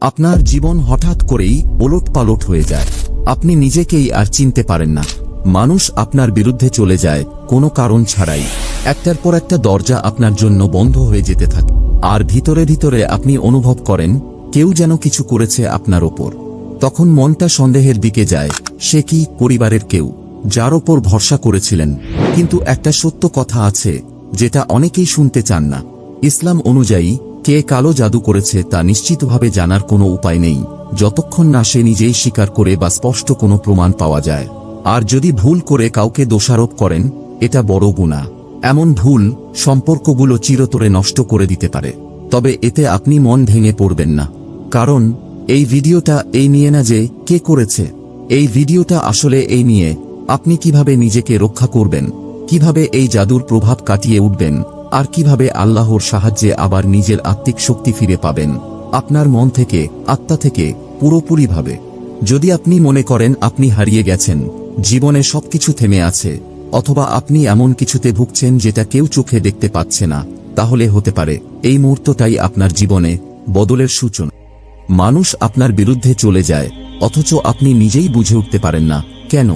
আপনার জীবন হঠাৎ করেই ওলট পালট হয়ে যায়। আপনি নিজেকেই আর চিনতে পারেন না। মানুষ আপনার বিরুদ্ধে চলে যায়, কোনো কারণ ছাড়াই। একটার পর একটা দরজা আপনার জন্য বন্ধ হয়ে যেতে থাকে। আর ভিতরে ভিতরে আপনি অনুভব করেন, কেউ যেন কিছু করেছে আপনার ওপর। তখন মনটা সন্দেহের দিকে যায়, সে কি পরিবারের কেউ, যার ওপর ভরসা করেছিলেন। কিন্তু একটা সত্য কথা আছে, যেটা অনেকেই শুনতে চান না। ইসলাম অনুযায়ী কে কালো জাদু করেছে তা নিশ্চিতভাবে জানার কোনো উপায় নেই। যতক্ষণ না সে নিজেই স্বীকার করে বা স্পষ্ট কোনো প্রমাণ পাওয়া যায়। আর যদি ভুল করে কাউকে দোষারোপ করেন, এটা বড় গুণা। এমন ভুল সম্পর্কগুলো চিরতরে নষ্ট করে দিতে পারে। তবে এতে আপনি মন ভেঙে পড়বেন না। কারণ, এই ভিডিওটা এই নিয়ে না যে কে করেছে। এই ভিডিওটা আসলে এই নিয়ে। আপনি কীভাবে নিজেকে রক্ষা করবেন? কীভাবে এই জাদুর প্রভাব কাটিয়ে উঠবেন? আর কীভাবে আল্লাহর সাহায্যে আবার নিজের আত্মিক শক্তি ফিরে পাবেন? আপনার মন থেকে, আত্মা থেকে, পুরোপুরিভাবে। যদি আপনি মনে করেন আপনি হারিয়ে গেছেন, জীবনে সবকিছু থেমে আছে, অথবা আপনি এমন কিছুতে ভুগছেন যেটা কেউ চোখে দেখতে পাচ্ছে না, তাহলে হতে পারে, এই মুহূর্তটাই আপনার জীবনে বদলের সূচনা। মানুষ আপনার বিরুদ্ধে চলে যায়, অথচ আপনি নিজেই বুঝে উঠতে পারেন না, কেন?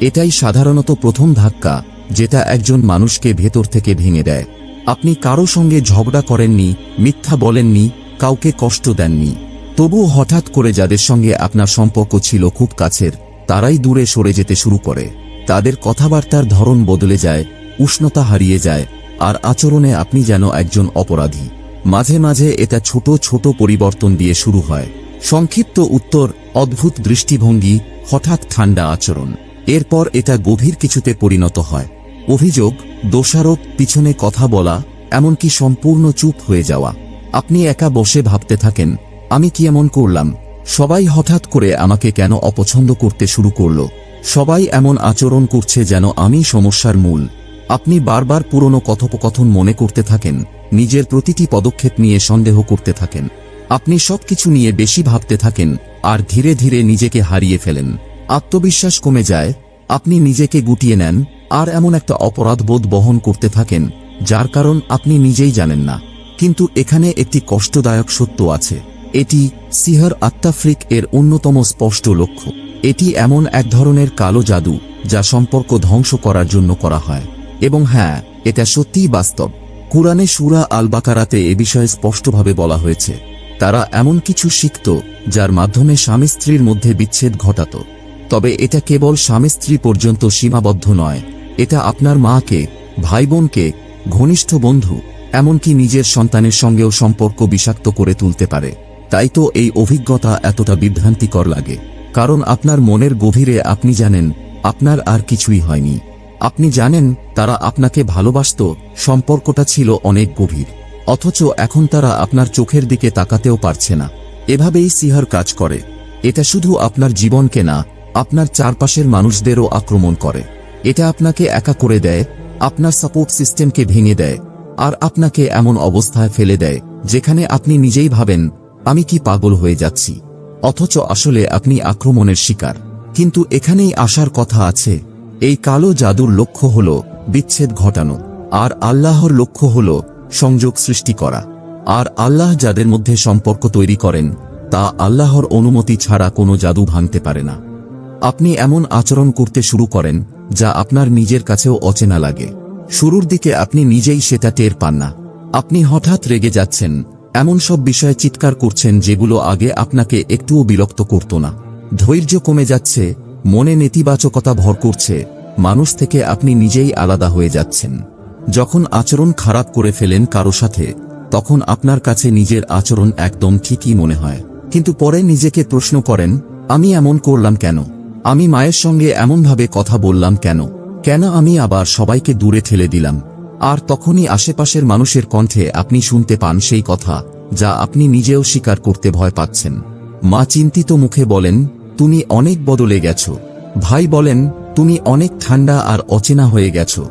এটাই সাধারণত প্রথম ধাক্কা, যেটা একজন মানুষকে ভেতর থেকে ভেঙে দেয়। আপনি কারও সঙ্গে ঝগড়া করেননি, মিথ্যা বলেননি, কাউকে কষ্ট দেননি। তবুও হঠাৎ করে যাদের সঙ্গে আপনার সম্পর্ক ছিল খুব কাছের, তারাই দূরে সরে যেতে শুরু করে। তাদের কথাবার্তার ধরন বদলে যায়, উষ্ণতা হারিয়ে যায়, আর আচরণে আপনি যেন একজন অপরাধী। মাঝে মাঝে এটা ছোট ছোট পরিবর্তন দিয়ে শুরু হয়। সংক্ষিপ্ত উত্তর, অদ্ভুত দৃষ্টিভঙ্গি, হঠাৎ ঠান্ডা আচরণ। এরপর এটা গভীর কিছুতে পরিণত হয়। অভিযোগ, দোষারোপ, পিছনে কথা বলা, এমনকি সম্পূর্ণ চুপ হয়ে যাওয়া। আপনি একা বসে ভাবতে থাকেন, আমি কি এমন করলাম? সবাই হঠাৎ করে আমাকে কেন অপছন্দ করতে শুরু করল? সবাই এমন আচরণ করছে যেন আমি সমস্যার মূল। আপনি বারবার পুরনো কথোপকথন মনে করতে থাকেন, নিজের প্রতিটি পদক্ষেপ নিয়ে সন্দেহ করতে থাকেন। আপনি সবকিছু নিয়ে বেশি ভাবতে থাকেন, আর ধীরে ধীরে নিজেকে হারিয়ে ফেলেন। আত্মবিশ্বাস কমে যায়, আপনি নিজেকে গুটিয়ে নেন আর এমন একটা অপরাধবোধ বহন করতে থাকেন, যার কারণ আপনি নিজেই জানেন না। কিন্তু এখানে একটি কষ্টদায়ক সত্য আছে। এটি সিহর আত্মাফ্রিক এর অন্যতম স্পষ্ট লক্ষ্য। এটি এমন এক ধরনের কালো জাদু, যা সম্পর্ক ধ্বংস করার জন্য করা হয়। এবং হ্যাঁ এটা সত্যিই বাস্তব। কুরআনে সুরা আল বাকারাতে এ বিষয়ে স্পষ্টভাবে বলা হয়েছে, তারা এমন কিছু শিখত, যার মাধ্যমে স্বামী স্ত্রীর মধ্যে বিচ্ছেদ ঘটাত। তবে এটা কেবল স্বামী স্ত্রী পর্যন্ত সীমাবদ্ধ নয় এটা আপনার মাকে ভাই বোনকে ঘনিষ্ঠ বন্ধু, এমনকি নিজের সন্তানের সঙ্গেও সম্পর্ক বিষাক্ত করে তুলতে পারে। তাই তো এই অভিজ্ঞতা এতটা বিভ্রান্তিকর লাগে। কারণ আপনার মনের গভীরে আপনি জানেন, আপনার আর কিছুই হয়নি। আপনি জানেন, তারা আপনাকে ভালোবাসত, সম্পর্কটা ছিল অনেক গভীর। অথচ এখন তারা আপনার চোখের দিকে তাকাতেও পারছে না। এভাবেই সিহার কাজ করে। এটা শুধু আপনার জীবনকে না, আপনার চারপাশের মানুষদেরও আক্রমণ করে। এটা আপনাকে একা করে দেয়, আপনার সাপোর্ট সিস্টেমকে ভেঙে দেয়, আর আপনাকে এমন অবস্থায় ফেলে দেয়, যেখানে আপনি নিজেই ভাবেন, আমি কি পাগল হয়ে যাচ্ছি। অথচ আসলে আপনি আক্রমণের শিকার। কিন্তু এখানেই আসার কথা আছে, এই কালো জাদুর লক্ষ্য হল বিচ্ছেদ ঘটানো, আর আল্লাহর লক্ষ্য হল সংযোগ সৃষ্টি করা। আর আল্লাহ যাদের মধ্যে সম্পর্ক তৈরি করেন, তা আল্লাহর অনুমতি ছাড়া কোনো জাদু ভাঙতে পারে না। আপনি এমন আচরণ করতে শুরু করেন যা আপনার নিজের কাছেও অচেনা লাগে। শুরুর দিকে আপনি নিজেই সেটা টের পান না। আপনি হঠাৎ রেগে যাচ্ছেন। এমন সব বিষয়ে চিৎকার করছেন যেগুলো আগে আপনাকে একটুও বিরক্ত করত না। ধৈর্য কমে যাচ্ছে, মনে নেতিবাচকতা ভর করছে, মানুষ থেকে আপনি নিজেই আলাদা হয়ে যাচ্ছেন। যখন আচরণ খারাপ করে ফেলেন কারও সাথে, তখন আপনার কাছে নিজের আচরণ একদম ঠিকই মনে হয়। কিন্তু পরে নিজেকে প্রশ্ন করেন, আমি এমন করলাম কেন? আমি মায়ের সঙ্গে এমনভাবে কথা বললাম কেন? কেন আমি আবার সবাইকে দূরে ঠেলে দিলাম? আর তখনই আশেপাশের মানুষের কণ্ঠে আপনি শুনতে পান সেই কথা, যা আপনি নিজেও স্বীকার করতে ভয় পাচ্ছেন। মা চিন্তিত মুখে বলেন, তুমি অনেক বদলে গেছো। ভাই বলেন, তুমি অনেক ঠান্ডা আর অচেনা হয়ে গেছো।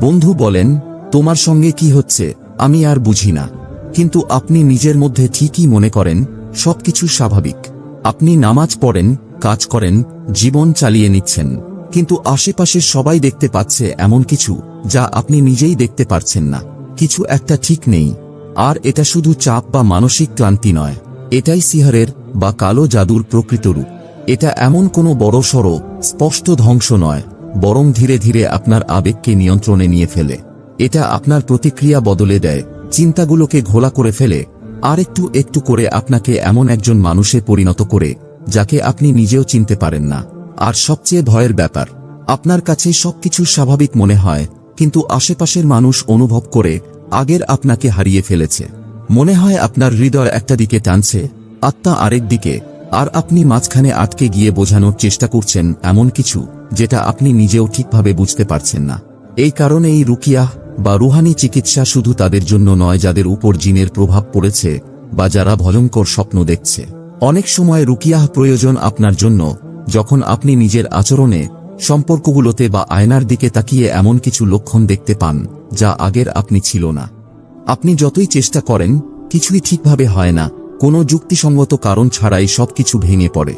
বন্ধু বলেন, তোমার সঙ্গে কি হচ্ছে, আমি আর বুঝি না। কিন্তু আপনি নিজের মধ্যে ঠিকই মনে করেন, সবকিছু স্বাভাবিক। আপনি নামাজ পড়েন কাজ করেন, জীবন চালিয়ে নিচ্ছেন। কিন্তু আশেপাশে সবাই দেখতে পাচ্ছে এমন কিছু, যা আপনি নিজেই দেখতে পারছেন না। কিছু একটা ঠিক নেই। আর এটা শুধু চাপ বা মানসিক ক্লান্তি নয়। এটাই সিহারের বা কালো জাদুর প্রকৃত রূপ। এটা এমন কোনো বড় সড়, স্পষ্ট ধ্বংস নয়, বরং ধীরে ধীরে আপনার আবেগকে নিয়ন্ত্রণে নিয়ে ফেলে। এটা আপনার প্রতিক্রিয়া বদলে দেয়, চিন্তাগুলোকে ঘোলা করে ফেলে। আর একটু একটু করে আপনাকে এমন একজন মানুষে পরিণত করে যাকে আপনি নিজেও চিনতে পারেন না। আর সবচেয়ে ভয়ের ব্যাপার, আপনার কাছে সবকিছু স্বাভাবিক মনে হয়, কিন্তু আশেপাশের মানুষ অনুভব করে আগের আপনাকে হারিয়ে ফেলেছে। মনে হয় আপনার হৃদয় একটা দিকে টানছে, আত্মা আরেক দিকে, আর আপনি মাঝখানে আটকে গিয়ে বোঝানোর চেষ্টা করছেন এমন কিছু, যেটা আপনি নিজেও ঠিকভাবে বুঝতে পারছেন না। এই কারণে এই রুকিয়াহ বা রুহানি চিকিৎসা শুধু তাদের জন্য নয়, যাদের উপর জিনের প্রভাব পড়েছে বা যারা ভয়ঙ্কর স্বপ্ন দেখছে। অনেক সময় রুকিয়াহ প্রয়োজন আপনার জন্য, যখন আপনি নিজের আচরণে, সম্পর্কগুলোতে বা আয়নার দিকে তাকিয়ে এমন কিছু লক্ষণ দেখতে পান, যা আগের আপনি ছিল না। আপনি যতই চেষ্টা করেন, কিছুই ঠিকভাবে হয় না, কোনো যুক্তিসঙ্গত কারণ ছাড়াই সবকিছু ভেঙে পড়ে।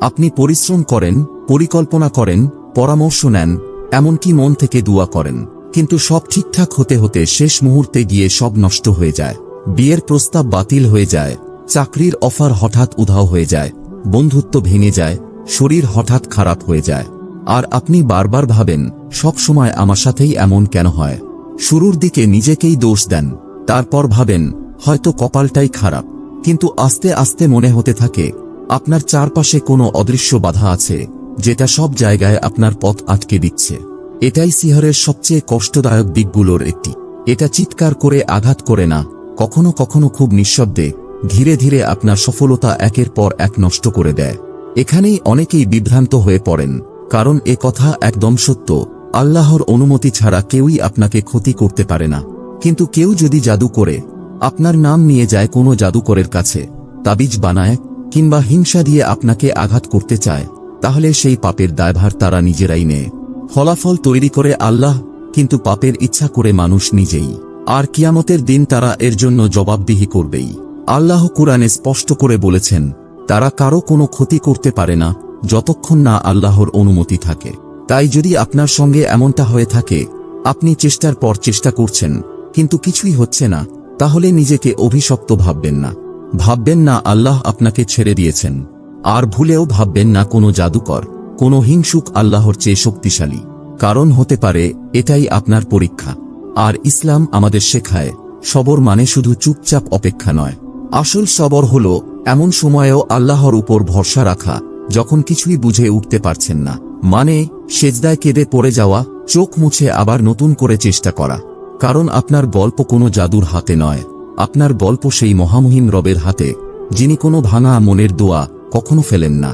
আপনি পরিশ্রম করেন, পরিকল্পনা করেন, পরামর্শ নেন, এমনকি মন থেকে দোয়া করেন, কিন্তু সব ঠিকঠাক হতে হতে শেষ মুহূর্তে গিয়ে সব নষ্ট হয়ে যায়, বিয়ের প্রস্তাব বাতিল হয়ে যায় চাকরির অফার হঠাৎ উধাও হয়ে যায়, বন্ধুত্ব ভেঙে যায়, শরীর হঠাৎ খারাপ হয়ে যায়। আর আপনি বারবার ভাবেন, সব সময় আমার সাথেই এমন কেন হয়? শুরুর দিকে নিজেকেই দোষ দেন, তারপর ভাবেন, হয়তো কপালটাই খারাপ। কিন্তু আস্তে আস্তে মনে হতে থাকে, আপনার চারপাশে কোনো অদৃশ্য বাধা আছে, যেটা সব জায়গায় আপনার পথ আটকে দিচ্ছে। এটাই সিহরের সবচেয়ে কষ্টদায়ক দিকগুলোর একটি। এটা চিৎকার করে আঘাত করে না, কখনো কখনো খুব নিঃশব্দে ধীরে ধীরে আপনার সফলতা একের পর এক নষ্ট করে দেয়। এখানেই অনেকেই বিভ্রান্ত হয়ে পড়েন, কারণ এ কথা একদম সত্য। আল্লাহর অনুমতি ছাড়া কেউই আপনাকে ক্ষতি করতে পারে না। কিন্তু কেউ যদি জাদু করে, আপনার নাম নিয়ে যায় কোনো জাদুকরের কাছে, তাবিজ বানায়, কিংবা হিংসা দিয়ে আপনাকে আঘাত করতে চায়, তাহলে সেই পাপের দায়ভার তারা নিজেরাই নেয়। ফলাফল তৈরি করে আল্লাহ, কিন্তু পাপের ইচ্ছা করে মানুষ নিজেই। আর কিয়ামতের দিন তারা এর জন্য জবাবদিহি করবেই। আল্লাহ কুরআনে স্পষ্ট করে বলেছেন, তারা কারও কোনো ক্ষতি করতে পারে না, যতক্ষণ না আল্লাহর অনুমতি থাকে। তাই যদি আপনার সঙ্গে এমনটা হয়ে থাকে, আপনি চেষ্টার পর চেষ্টা করছেন, কিন্তু কিছুই হচ্ছে না, তাহলে নিজেকে অভিশপ্ত ভাববেন না। ভাববেন না আল্লাহ আপনাকে ছেড়ে দিয়েছেন, আর ভুলেও ভাববেন না কোনো জাদুকর, কোনো হিংসুক আল্লাহর চেয়ে শক্তিশালী। কারণ হতে পারে, এটাই আপনার পরীক্ষা। আর ইসলাম আমাদের শেখায়, সবর মানে শুধু চুপচাপ অপেক্ষা নয়। আসল সবর হল এমন সময়েও আল্লাহর উপর ভরসা রাখা, যখন কিছুই বুঝে উঠতে পারছেন না। মানে সেজদায় কেঁদে পড়ে যাওয়া, চোখ মুছে আবার নতুন করে চেষ্টা করা। কারণ আপনার গল্প কোনো জাদুর হাতে নয়। আপনার গল্প সেই মহামহিম রবের হাতে, যিনি কোনো ভাঙা মনের দোয়া কখনো ফেলেন না।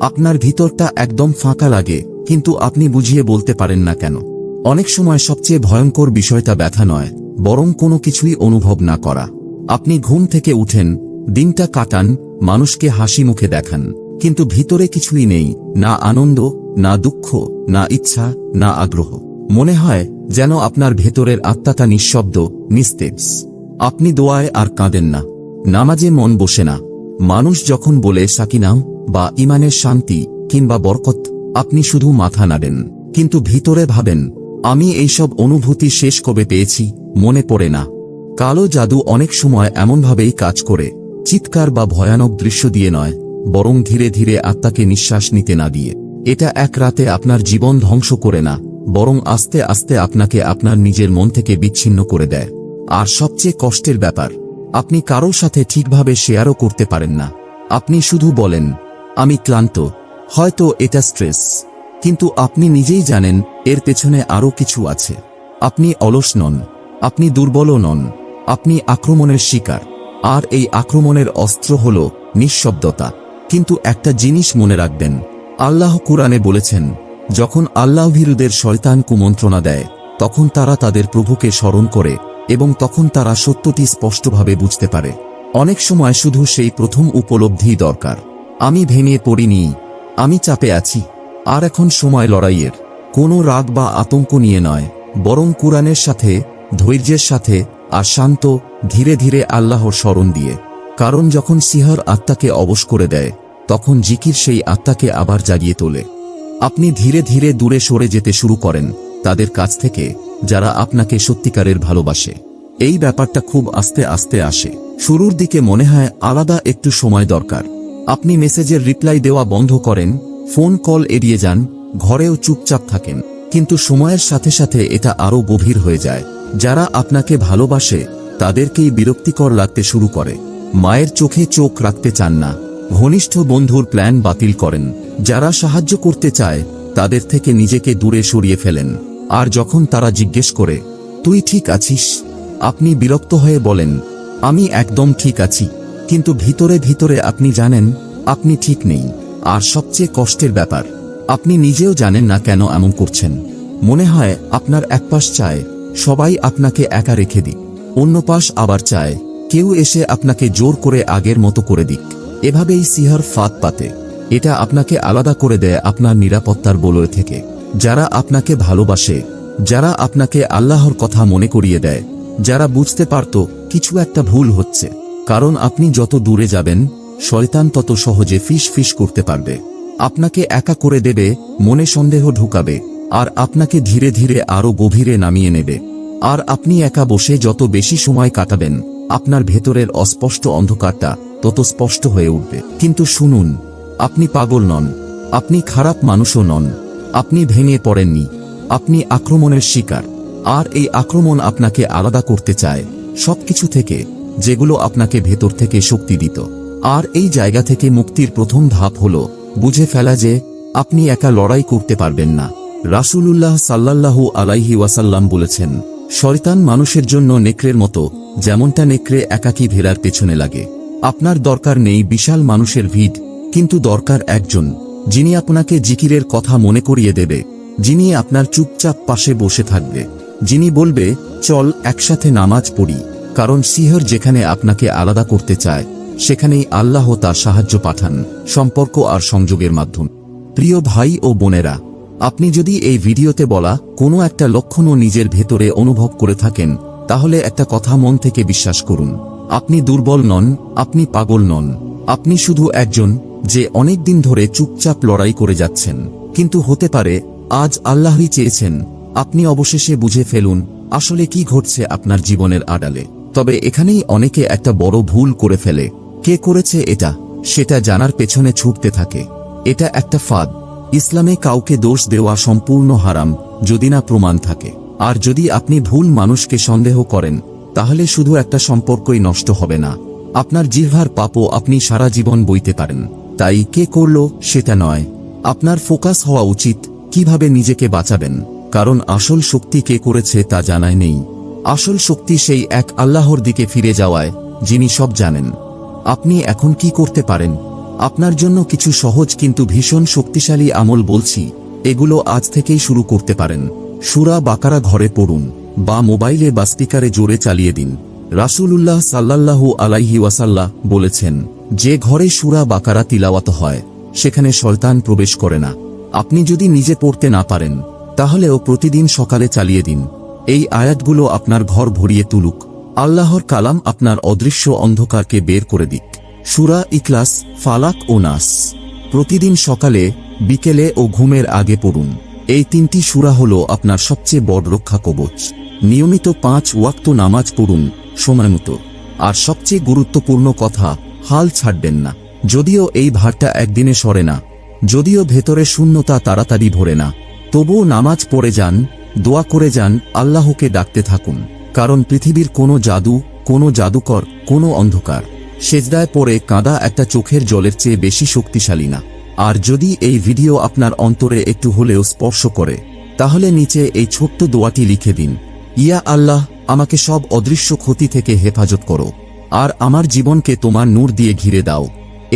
আপনার ভিতরটা একদম ফাঁকা লাগে, কিন্তু আপনি বুঝিয়ে বলতে পারেন না কেন। অনেক সময় সবচেয়ে ভয়ঙ্কর বিষয়টা ব্যথা নয়, বরং কোনো কিছুই অনুভব না করা। আপনি ঘুম থেকে উঠেন, দিনটা কাটান, মানুষকে হাসি মুখে দেখান। কিন্তু ভিতরে কিছুই নেই, না আনন্দ, না দুঃখ, না ইচ্ছা, না আগ্রহ। মনে হয় যেন আপনার ভেতরের আত্মাটা নিঃশব্দ নিস্তেপস আপনি দোয়ায় আর কাঁদেন না। নামাজে মন বসে না। মানুষ যখন বলে সাকিনাম বা ইমানের শান্তি কিংবা বরকত, আপনি শুধু মাথা নাড়েন। কিন্তু ভিতরে ভাবেন, আমি এইসব অনুভূতি শেষ কবে পেয়েছি, মনে পড়ে না। কালো জাদু অনেক সময় এমনভাবেই কাজ করে, চিৎকার বা ভয়ানক দৃশ্য দিয়ে নয়, বরং ধীরে ধীরে আত্মাকে নিঃশ্বাস নিতে না দিয়ে। এটা এক রাতে আপনার জীবন ধ্বংস করে না, বরং আস্তে আস্তে আপনাকে আপনার নিজের মন থেকে বিচ্ছিন্ন করে দেয়। আর সবচেয়ে কষ্টের ব্যাপার, আপনি কারোর সাথে ঠিকভাবে শেয়ারও করতে পারেন না। আপনি শুধু বলেন, আমি ক্লান্ত, হয়তো এটা স্ট্রেস। কিন্তু আপনি নিজেই জানেন, এর পেছনে আরও কিছু আছে। আপনি অলস নন, আপনি দুর্বলও নন। আপনি আক্রমণের শিকার। আর এই আক্রমণের অস্ত্র হল নিঃশব্দতা। কিন্তু একটা জিনিস মনে রাখবেন, আল্লাহ কুরআনে বলেছেন, যখন আল্লাহ ভীরুদের শয়তান কুমন্ত্রণা দেয়, তখন তারা তাদের প্রভুকে স্মরণ করে এবং তখন তারা সত্যটি স্পষ্টভাবে বুঝতে পারে। অনেক সময় শুধু সেই প্রথম উপলব্ধি দরকার। আমি ভেঙে পড়িনি, আমি চাপে আছি, আর এখন সময় লড়াইয়ের। কোনো রাগ বা আতঙ্ক নিয়ে নয়, বরং কুরআনের সাথে, ধৈর্যের সাথে আর শান্ত, ধীরে ধীরে আল্লাহর স্মরণ দিয়ে। কারণ যখন সিহর আত্মাকে অবশ করে দেয়, তখন জিকির সেই আত্মাকে আবার জাগিয়ে তোলে। আপনি ধীরে ধীরে দূরে সরে যেতে শুরু করেন, তাদের কাছ থেকে, যারা আপনাকে সত্যিকারের ভালোবাসে। এই ব্যাপারটা খুব আস্তে আস্তে আসে। শুরুর দিকে মনে হয় আলাদা একটু সময় দরকার। আপনি মেসেজের রিপ্লাই দেওয়া বন্ধ করেন, ফোন কল এড়িয়ে যান, ঘরেও চুপচাপ থাকেন। কিন্তু সময়ের সাথে সাথে এটা আরও গভীর হয়ে যায়। যারা আপনাকে ভালোবাসে, তাদেরকেই বিরক্তিকর লাগতে শুরু করে। মায়ের চোখে চোখ রাখতে চান না। ঘনিষ্ঠ বন্ধুর প্ল্যান বাতিল করেন। যারা সাহায্য করতে চায়, তাদের থেকে নিজেকে দূরে সরিয়ে ফেলেন। আর যখন তারা জিজ্ঞেস করে, তুই ঠিক আছিস? আপনি বিরক্ত হয়ে বলেন, আমি একদম ঠিক আছি। কিন্তু ভিতরে ভিতরে আপনি জানেন, আপনি ঠিক নেই। আর সবচেয়ে কষ্টের ব্যাপার, আপনি নিজেও জানেন না কেন এমন করছেন। মনে হয় আপনার একপাশ চায় সবাই আপনাকে একা রেখে দিক। অন্য পাশ আবার চায়, কেউ এসে আপনাকে জোর করে আগের মতো করে দিক। এভাবেই সিহার ফাঁদ পাতে। এটা আপনাকে আলাদা করে দেয় আপনার নিরাপত্তার বলয় থেকে। যারা আপনাকে ভালোবাসে, যারা আপনাকে আল্লাহর কথা মনে করিয়ে দেয়, যারা বুঝতে পারত কিছু একটা ভুল হচ্ছে। কারণ আপনি যত দূরে যাবেন, শয়তান তত সহজে ফিস ফিস করতে পারবে। আপনাকে একা করে দেবে, মনে সন্দেহ ঢুকাবে। আর আপনাকে ধীরে ধীরে আরও গভীরে নামিয়ে নেবে। আর আপনি একা বসে যত বেশি সময় কাটাবেন, আপনার ভেতরের অস্পষ্ট অন্ধকারটা তত স্পষ্ট হয়ে উঠবে। কিন্তু শুনুন, আপনি পাগল নন, আপনি খারাপ মানুষও নন, আপনি ভেঙে পড়েননি, আপনি আক্রমণের শিকার, আর এই আক্রমণ আপনাকে আলাদা করতে চায়, সবকিছু থেকে, যেগুলো আপনাকে ভেতর থেকে শক্তি দিত। আর এই জায়গা থেকে মুক্তির প্রথম ধাপ হল, বুঝে ফেলা যে, আপনি একা লড়াই করতে পারবেন না। রাসূলুল্লাহ সাল্লাল্লাহু আলাইহি ওয়াসাল্লাম বলেছেন, শয়তান মানুষের জন্য নেকড়ের মতো, যেমনটা নেকড়ে একাকী ভেড়ার পেছনে লাগে। আপনার দরকার নেই বিশাল মানুষের ভিড়, কিন্তু দরকার একজন, যিনি আপনাকে জিকিরের কথা মনে করিয়ে দেবে, যিনি আপনার চুপচাপ পাশে বসে থাকবে, যিনি বলবে, চল একসাথে নামাজ পড়ি। কারণ সিহর যেখানে আপনাকে আলাদা করতে চায়, সেখানেই আল্লাহ তার সাহায্য পাঠান, সম্পর্ক আর সংযোগের মাধ্যম। প্রিয় ভাই ও বোনেরা আপনি যদি এই ভিডিওতে বলা কোনো একটা লক্ষণও নিজের ভেতরে অনুভব করে থাকেন, তাহলে একটা কথা মন থেকে বিশ্বাস করুন। আপনি দুর্বল নন, আপনি পাগল নন। আপনি শুধু একজন যে অনেক দিন ধরে চুপচাপ লড়াই করে যাচ্ছেন। কিন্তু হতে পারে, আজ আল্লাহই চেয়েছেন, আপনি অবশেষে বুঝে ফেলুন, আসলে কি ঘটছে আপনার জীবনের আড়ালে। তবে এখানেই অনেকে একটা বড় ভুল করে ফেলে। কে করেছে এটা? সেটা জানার পেছনে ছুটতে থাকে। এটা একটা ফাঁদ। ইসলামে কাউকে দোষ দেওয়া সম্পূর্ণ হারাম, যদি না প্রমাণ থাকে। আর যদি আপনি ভুল মানুষকে সন্দেহ করেন, তাহলে শুধু একটা সম্পর্কই নষ্ট হবে না। আপনার জিহ্বার পাপও আপনি সারা জীবন বইতে পারেন। তাই কে করল, সেটা নয়। আপনার ফোকাস হওয়া উচিত, কীভাবে নিজেকে বাঁচাবেন। কারণ আসল শক্তি কে করেছে তা জানায় নেই। আসল শক্তি সেই এক আল্লাহর দিকে ফিরে যাওয়ায়, যিনি সব জানেন। আপনি এখন কি করতে পারেন? আপনার জন্য কিছু সহজ কিন্তু ভীষণ শক্তিশালী আমল বলছি, এগুলো আজ থেকেই শুরু করতে পারেন। সুরা বাকারা ঘরে পড়ুন, বা মোবাইলে বা স্পিকারে জোরে চালিয়ে দিন। রাসূলুল্লাহ সাল্লাল্লাহু আলাইহি ওয়াসাল্লাহ বলেছেন, যে ঘরে সুরা বাকারা তিলাওয়াত হয়, সেখানে শয়তান প্রবেশ করে না। আপনি যদি নিজে পড়তে না পারেন, তাহলেও প্রতিদিন সকালে চালিয়ে দিন। এই আয়াতগুলো আপনার ঘর ভরিয়ে তুলুক। আল্লাহর কালাম আপনার অদৃশ্য অন্ধকারকে বের করে দিক। সুরা ইকলাস ফালাক ও নাস। প্রতিদিন সকালে, বিকেলে ও ঘুমের আগে পড়ুন। এই তিনটি সুরা হল আপনার সবচেয়ে বড় রক্ষা কবচ। নিয়মিত পাঁচ ওয়াক্ত নামাজ পড়ুন সময়মতো আর সবচেয়ে গুরুত্বপূর্ণ কথা, হাল ছাড়বেন না। যদিও এই ভারটা একদিনে সরে না। যদিও ভেতরে শূন্যতা তাড়াতাড়ি ভরে না। তবুও নামাজ পড়ে যান, দোয়া করে যান, আল্লাহকে ডাকতে থাকুন। কারণ পৃথিবীর কোনো জাদু, কোনো জাদুকর, কোনো অন্ধকার। সেজদায় পড়ে কাঁদা একটা চোখের জলের চেয়ে বেশি শক্তিশালী না। আর যদি এই ভিডিও আপনার অন্তরে একটু হলেও স্পর্শ করে, তাহলে নিচে এই ছোট্ট দোয়াটি লিখে দিন। ইয়া আল্লাহ, আমাকে সব অদৃশ্য ক্ষতি থেকে হেফাজত করো, আর আমার জীবনকে তোমার নূর দিয়ে ঘিরে দাও।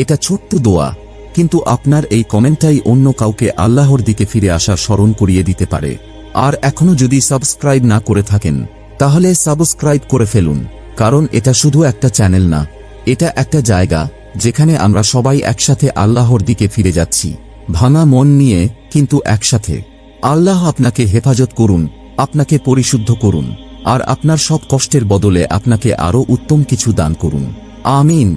এটা ছোট্ট দোয়া, কিন্তু আপনার এই কমেন্টটাই অন্য কাউকে আল্লাহর দিকে ফিরে আসার স্মরণ করিয়ে দিতে পারে। আর এখনও যদি সাবস্ক্রাইব না করে থাকেন, তাহলে সাবস্ক্রাইব করে ফেলুন, কারণ এটা শুধু একটা চ্যানেল না এটা একটা জায়গা যেখানে আমরা সবাই একসাথে আল্লাহর দিকে ফিরে যাচ্ছি। ভাঙা মন নিয়ে কিন্তু একসাথে। আল্লাহ আপনাকে হেফাজত করুন, আপনাকে পরিশুদ্ধ করুন, আর আপনার সব কষ্টের বদলে আপনাকে আরও উত্তম কিছু দান করুন। আমিন।